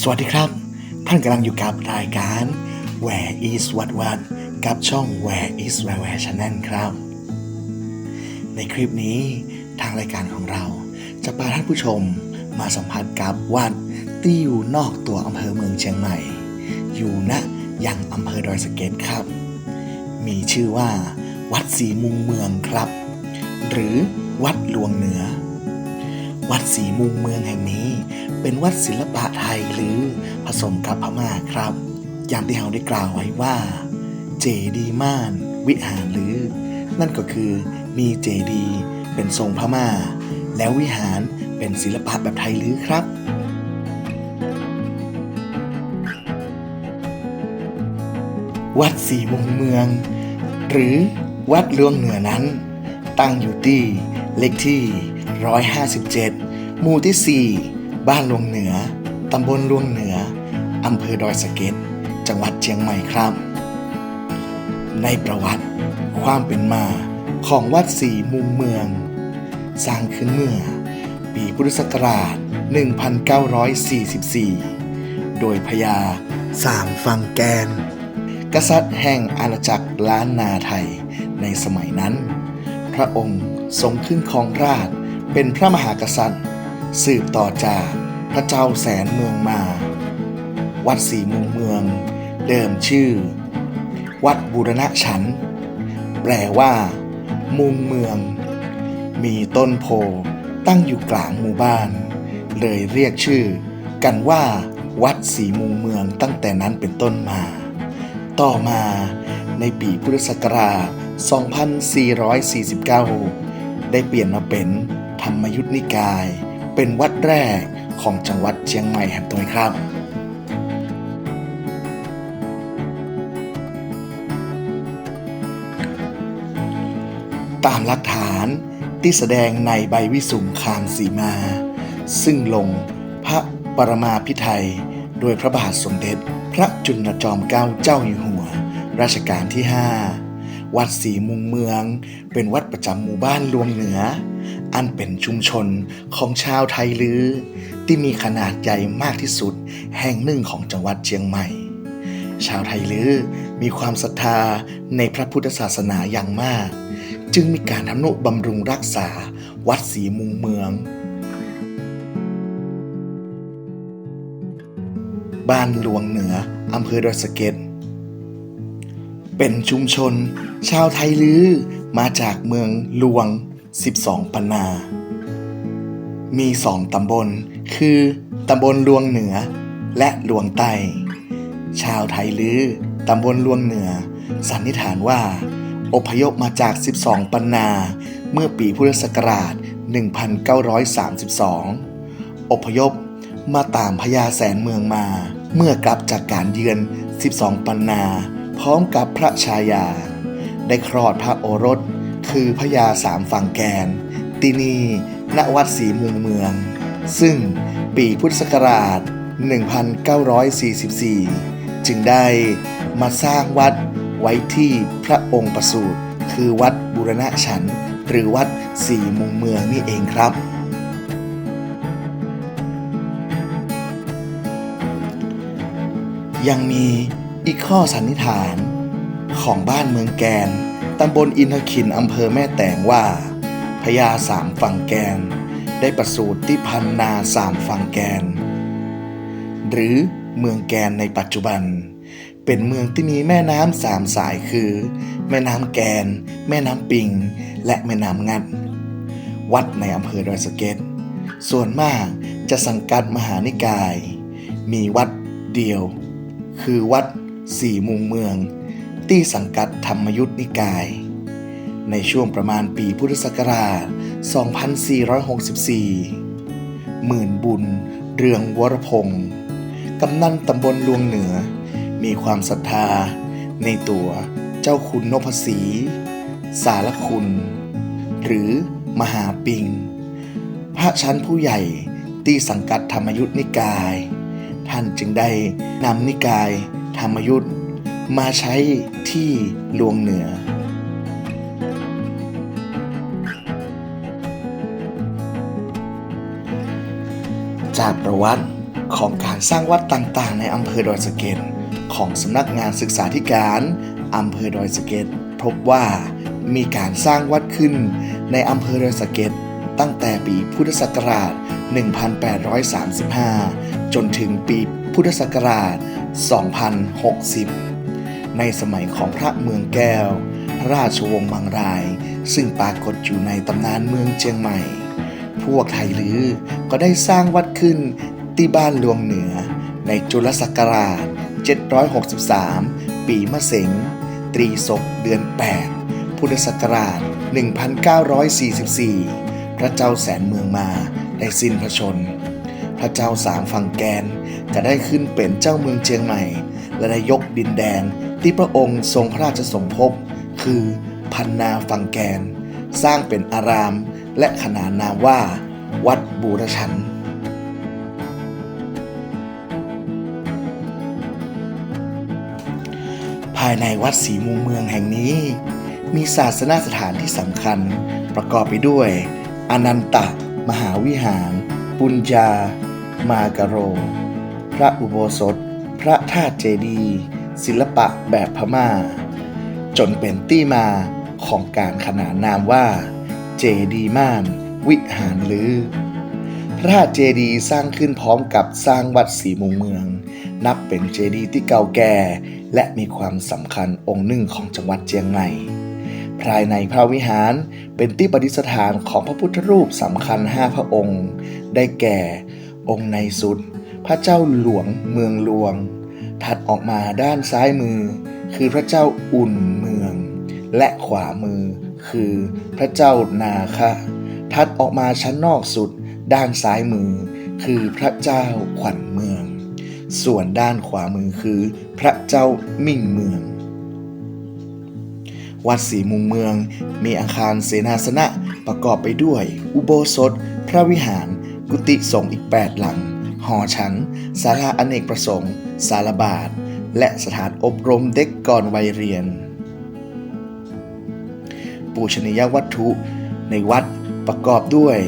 สวัสดีครับ ท่านกำลังอยู่กับรายการ Where is What What กับช่อง Where is Where Where Channel ครับ ในคลิปนี้ทางรายการของเราจะพาท่านผู้ชมมาสัมผัสกับวัดที่อยู่นอกตัวอำเภอเมืองเชียงใหม่ อยู่ณยังอำเภอดอยสะเก็ดครับ มีชื่อว่า วัดศรีมุงเมืองครับ หรือ วัดหลวงเหนือ วัดศรีมุงเมืองแห่งนี้ เป็นวัดศิลปะไทยหรือผสมกับพม่าครับ อย่างที่เราได้กล่าวไว้ว่า เจดีม่าน วิหารหรือ นั่นก็คือมีเจดีเป็นทรงพม่า แล้ววิหารเป็นศิลปะแบบไทยหรือครับวัดศรีมุงเมือง หรือวัดหลวงเหนือนั้น ตั้งอยู่ที่ เลขที่ 157 หมู่ที่ 4 บ้านหลวงเหนือ ตำบลหลวงเหนือ อำเภอดอยสะเก็ด จังหวัดเชียงใหม่ครับ ในประวัติความเป็นมาของวัดศรีมุมเมือง สร้างขึ้นเมื่อ ปีพุทธศักราช 1944 โดยพญาสามฟังแกน กษัตริย์แห่งอาณาจักรล้านนาไทยในสมัยนั้น พระองค์ทรงขึ้นครองราชเป็นพระมหากษัตริย์ สืบต่อจากพระเจ้าแสนเมืองมา วัดศรีมุงเมือง เดิมชื่อ วัดบูรณะฉัน แปลว่า มุงเมือง มีต้นโพตั้งอยู่กลางหมู่บ้าน เลยเรียกชื่อ กันว่า วัดศรีมุงเมืองตั้งแต่นั้นเป็นต้นมา ต่อมาในปีพุทธศักราช 2449 ได้เปลี่ยนมาเป็นธรรมยุทธนิกาย เป็นวัดแรกของจังหวัดเชียงใหม่แห่งตัวครับตามหลักฐานที่แสดงในใบวิสุงคามสีมา ซึ่งลงพระปรมาพิไทยโดยพระบาทสมเด็จ พระจุลจอมเกล้าเจ้าอยู่หัว รัชกาลที่ 5 วัดศรีมุงเมือง เป็นวัดประจำหมู่บ้านลวงเหนือ อันเป็นชุมชนของชาวไทยลือ ที่มีขนาดใหญ่มากที่สุด แห่งหนึ่งของจังหวัดเชียงใหม่ ชาวไทยลือมีความศรัทธาในพระพุทธศาสนาอย่างมาก จึงมีการทำนุบำรุงรักษาวัดศรีมุงเมืองบ้านหลวงเหนือ อำเภอดอยสะเก็ด เป็นชุมชน ชาวไทยลือมาจากเมืองหลวง 12ปนนา มีสองตำบล คือตำบลลวงเหนือและลวงใต้ ชาวไทยลือตำบลลวงเหนือ สันนิษฐานว่า อพยพมาจาก 12 ปนนาเมื่อปีพุทธศักราช 1932 อพยพมาตามพญาแสนเมืองมา เมื่อกลับจากการเยือน 12 ปนา พร้อมกับพระชายา ได้คลอดพระโอรสคือพญาสามฝั่งแกน ตินีณวัดศรีมุงเมือง ซึ่งปีพุทธศักราช 1944 จึงได้มาสร้างวัดไว้ที่พระองค์ประสูติคือวัดบูรณะฉัน หรือวัดศรีมุงเมืองนี่เองครับ ยังมี อีกข้อสันนิษฐาน ของบ้านเมืองแกน ตำบลอินทขินอำเภอแม่แตงว่าพญาสามฝั่งแกน ได้ประสูติที่พันนาสามฝั่งแกน หรือเมืองแกนในปัจจุบัน เป็นเมืองที่มีแม่น้ำสามสายคือ แม่น้ำแกน แม่น้ำปิง และแม่น้ำงัด วัดในอำเภอดอยสะเก็ดส่วนมากจะสังกัดมหานิกาย มีวัดเดียว คือวัด สี่มุงเมือง ที่สังกัดธรรมยุทธนิกาย ในช่วงประมาณปีพุทธศักราช 2464 หมื่นบุญ เรืองวรพงศ์กำนันตำบลลวงเหนือ มีความศรัทธา ในตัวเจ้าคุณนพศรีสารคุณ หรือมหาปิง พระชั้นผู้ใหญ่ที่สังกัดธรรมยุทธนิกาย ท่านจึงได้นำนิกาย ธรรมยุทธ์มาใช้ที่ลวงเหนือ จากประวัติของการสร้างวัดต่างๆ ในอำเภอดอยสะเก็ดของสำนักงานศึกษาธิการอำเภอดอยสะเก็ดพบว่ามีการสร้างวัดขึ้นในอำเภอดอยสะเก็ดตั้งแต่ปีพุทธศักราช 1835 จนถึงปีพุทธศักราช 2060 ในสมัยของพระเมืองแก้ว ราชวงศ์บางราย ซึ่งปรากฏอยู่ในตำนานเมืองเชียงใหม่ พวกไทยลือก็ได้สร้างวัดขึ้นที่บ้านหลวงเหนือ ในจุลศักราช 763 ปีมะเสงตรีศกเดือน 8 พุทธศักราช 1944 พระเจ้าแสนเมืองมาได้สิ้นพระชน พระเจ้าสามฝั่งแกน จะได้ขึ้นเป็นเจ้าเมืองเชียงใหม่ และได้ยกดินแดนที่พระองค์ทรงพระราชสมภพคือพันนาฝั่งแกน สร้างเป็นอารามและขนานนามว่า วัดบูรชันภายในวัดศรีมุมเมืองแห่งนี้ มีศาสนาสถานที่สำคัญประกอบไปด้วย อนันตะมหาวิหาร ปุญญา มากะโร พระอุโบสถ พระธาตุเจดีย์ศิลปะแบบพม่า จนเป็นที่มาของการขนานนามว่า เจดีม่าน วิหารลือ พระธาตุเจดีย์สร้างขึ้นพร้อมกับสร้างวัดศรีมุมเมือง นับเป็นเจดีย์ที่เก่าแก่ และมีความสำคัญองค์หนึ่งของจังหวัดเชียงใหม่ภายในพระวิหารเป็นที่ประดิษฐานของพระพุทธรูปสำคัญห้าพระองค์ ได้แก่ องค์ในสุด พระเจ้าหลวงเมืองหลวง ถัดออกมาด้านซ้ายมือ คือพระเจ้าอุ่นเมือง และขวามือ คือพระเจ้านาคะถัดออกมาชั้นนอกสุด ด้านซ้ายมือ คือพระเจ้าขวัญเมือง ส่วนด้านขวามือคือ พระเจ้ามิ่งเมืองวัดศรีมุมเมือง มีอาคารเสนาสนะประกอบไปด้วย อุโบสถ พระวิหาร กุฏิสงฆ์อีก 8 หลัง หอฉันศาลาอเนกประสงค์ สารบาท และสถานอบรมเด็กก่อนวัยเรียน ปูชนียวัตถุในวัดประกอบด้วย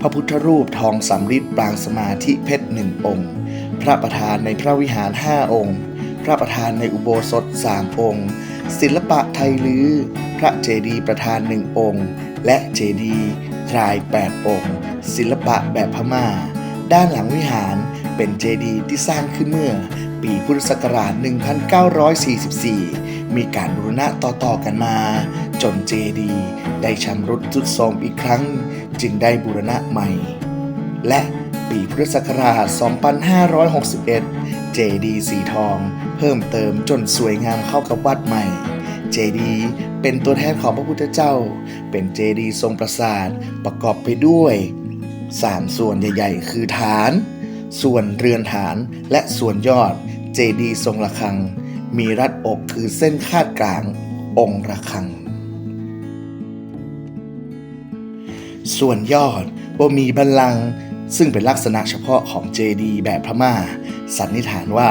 พระพุทธรูปทองสำริดปรางสมาธิเพชรหนึ่งองค์ พระประธานในพระวิหารห้าองค์ พระประธานในอุโบสถสามองค์ ศิลปะไทยลือ พระเจดีย์ประธานหนึ่งองค์ และเจดีย์ ทรายแปดองค์ศิลปะแบบพม่า ด้านหลังวิหารเป็นเจดีย์ที่สร้างขึ้นเมื่อ ปีพุทธศักราช 1944 มีการบูรณะต่อๆกันมา จนเจดีย์ได้ชำรุดทรุดโทรมอีกครั้ง จึงได้บูรณะใหม่ และปีพุทธศักราช 2561 เจดีย์สีทอง เพิ่มเติมจนสวยงามเข้ากับวัดใหม่ เจดีย์เป็นตัวแทนของพระพุทธเจ้า เป็นเจดีย์ทรงปราสาทประกอบไปด้วยสามส่วนใหญ่ๆ คือฐาน ส่วนเรือนฐานและส่วนยอดเจดีย์ทรงระฆัง มีรัดอกคือเส้นคาดกลางองค์ระฆัง ส่วนยอดว่มีบัลลังก์ซึ่งเป็นลักษณะเฉพาะของเจดีย์แบบพม่า สันนิษฐานว่า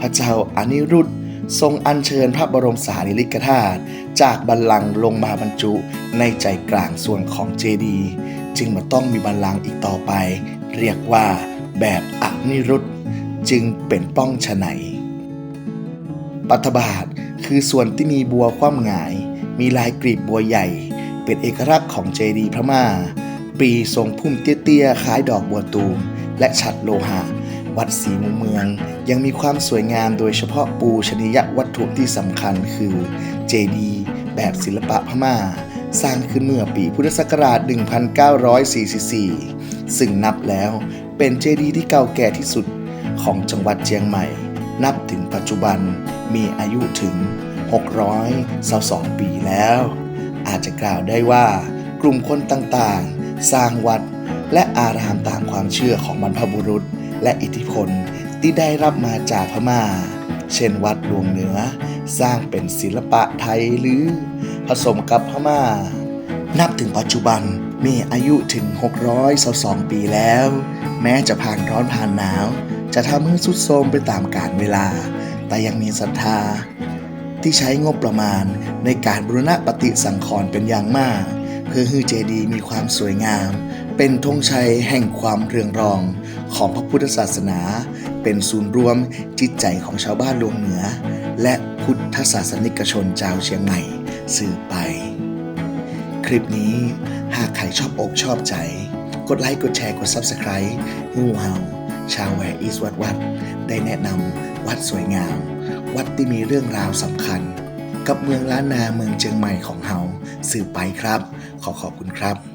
พระเจ้าอนิรุตธ ทรงอัญเชิญพระบรมสารีริกธาตุจากบัลลังก์ลงมาบรรจุในใจกลางส่วนของเจดีย์จึงมาต้องมีบัลลังก์อีกต่อไป เรียกว่าแบบอนิรุตจึงเป็นป้องฉไนปัตบาทคือส่วนที่มีบัวคว่ำหงาย มีลายกรีบบัวใหญ่ เป็นเอกลักษณ์ของเจดีย์พม่า ปีทรงพุ่มเตี้ยๆคล้ายดอกบัวตูมและฉัดโลหะ วัดศรีมุมเมือง ยังมีความสวยงามโดยเฉพาะปูชนียวัตถุที่สำคัญคือเจดีแบบศิลปะพม่า สร้างขึ้นเมื่อปีพุทธศักราช 1944 ซึ่งนับแล้วเป็นเจดีย์ที่เก่าแก่ที่สุดของจังหวัดเชียงใหม่ นับถึงปัจจุบันมีอายุถึง 622 ปีแล้ว อาจจะกล่าวได้ว่ากลุ่มคนต่างๆ สร้างวัด และอารามตามความเชื่อของบรรพบุรุษ และอิทธิพลที่ได้รับมาจากพม่า เช่นวัดหลวงเหนือ สร้างเป็นศิลปะไทยหรือ ผสมกับพม่า นับถึงปัจจุบันมีอายุถึง 622 ปีแล้ว แม้จะผ่านร้อนผ่านหนาว จะทำให้สุดโทรมไปตามกาลเวลา แต่ยังมีศรัทธา ที่ใช้งบประมาณในการบูรณะปฏิสังขรณ์เป็นอย่างมาก เพื่อให้เจดีย์มีความสวยงาม เป็นธงชัยแห่งความเรืองรองของพระพุทธศาสนา เป็นศูนย์รวมจิตใจของชาวบ้านลวงเหนือ และพุทธศาสนิกชนชาวเชียงใหม่สืบไป คลิปนี้หากใครชอบอกชอบใจ กดไลค์กดแชร์กด Subscribe ให้เฮาชาวแวร์อีสวัดวัด ได้แนะนำวัดสวยงาม วัดที่มีเรื่องราวสำคัญ กับเมืองล้านนาเมืองเชียงใหม่ของเฮาสืบไปครับ ขอขอบคุณครับ